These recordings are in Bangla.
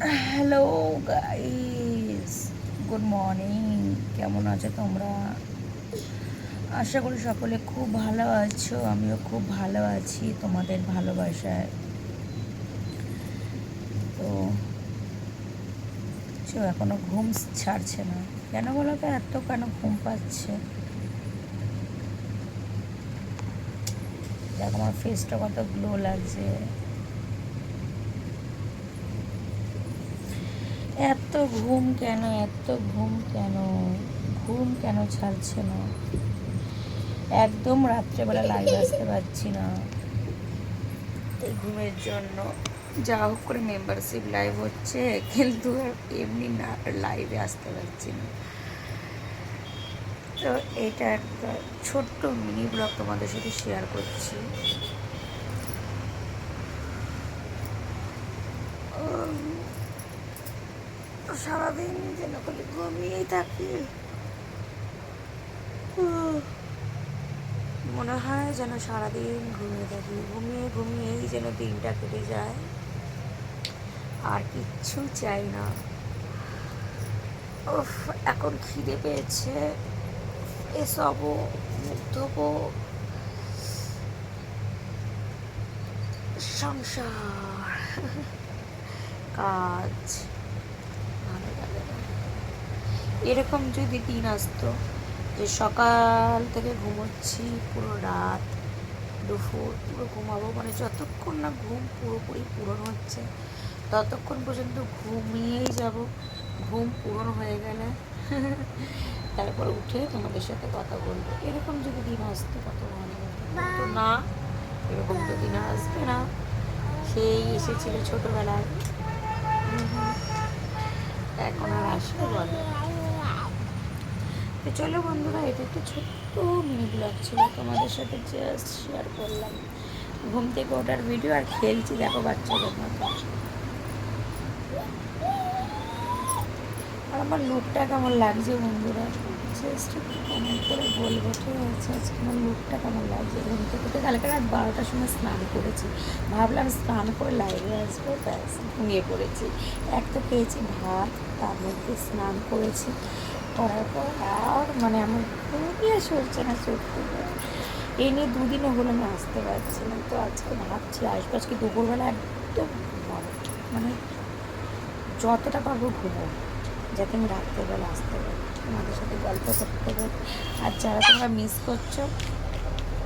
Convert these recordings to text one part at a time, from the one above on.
হ্যালো গাইস গুড মর্নিং কেমন আছো তোমরা? আশা করি সকলে খুব ভালো আছো, আমিও খুব ভালো আছি তোমাদের ভালোবাসায়। তো, চো, এখনও ঘুম ছাড়ছে না। কেন বলো তো, এত কেন ঘুম পাচ্ছে? দেখো, আমার ফেসটা কত গ্লো লাগছে। এত ঘুম কেন, এত ঘুম কেন? ঘুম কেন ছাড়ছে না? একদম রাত্রেবেলা লাইভ আসতে পারছি না। এই ঘুমের জন্য যা হোক করে মেম্বারশিপ লাইভ হচ্ছে, কিন্তু এমনি না লাইভে আসতে পারছি না। তো এটা একটা ছোট্ট মিনি ব্লগ তোমাদের সাথে শেয়ার করছি। সারাদিন যেন খালি ঘুমিয়েই থাকি। মনে হয় যেন সারাদিন ঘুমিয়ে থাকি, ঘুমিয়ে ঘুমিয়েই যেন দিনটা কেটে যায়। আর কিচ্ছু চাই না। উফ, এখন খিদে পেয়েছে। এসবও মুখ সংসার, কাজ। এরকম যদি দিন আসতো যে সকাল থেকে ঘুমোচ্ছি পুরো রাত, দুপুর পুরো ঘুমাবো মানে যতক্ষণ না ঘুম পুরোপুরি পূরণ হচ্ছে, ততক্ষণ পর্যন্ত ঘুমিয়েই যাব। ঘুম পূরণ হয়ে গেলে তারপর উঠে তোমাদের সাথে কথা বলব। এরকম যদি দিন আসতো, কত ভালো হতো। না, এরকম তো দিন আসবে না। সেই এসেছিল ছোটোবেলায়। এখন আর আসবে বলে। তো চলো বন্ধুরা, এটা একটা ছোট্ট মিনি ব্লগ ছিল, তোমাদের সাথে জাস্ট শেয়ার করলাম। ঘুম থেকে ওঠার ভিডিও আর খেলছি, দেখো বাচ্চাদের মতো। আর আমার লুকটা কেমন লাগছে বন্ধুরা? জাস্ট কমেন্ট করে বলব, ঠিক আছে? আজকে আমার লুকটা কেমন লাগছে ঘুম থেকে উঠে? কালকে রাত বারোটার সময় স্নান করেছি। ভাবলাম স্নান করে লাইভে আসব, ব্যাস, ঘুমিয়ে পড়েছি। এক তো পেয়েছি ভাত, তার মধ্যে স্নান করেছি। আর মানে আমার ঘুমিয়ে সরছে না, সত্যি। এই নিয়ে দুদিনও হলো আমি আসতে পারছি না। তো আজকে ভাবছি, আসব আজকে দুপুরবেলা একদম। মানে যতটা পারব ঘুমো, যাতে আমি রাত্রেবেলা আসতে পারি। তোমাদের সাথে গল্প করতে পারি। আর যারা তোমরা মিস করছ,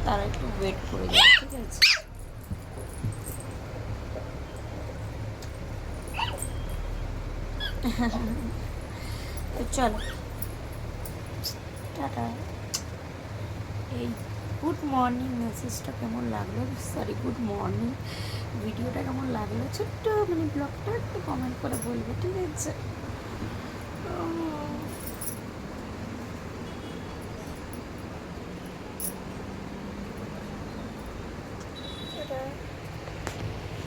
তারা একটু ওয়েট করে যাবে ঠিক আছে? তো চলো। টাটা। এই গুড মর্নিং মেসেজটা কেমন লাগল? সরি গুড মর্নিং ভিডিওটা কেমন লাগল? ছোট্ট মানে ব্লগটা একটু কমেন্ট করে বলবে ঠিক আছে? টাটা।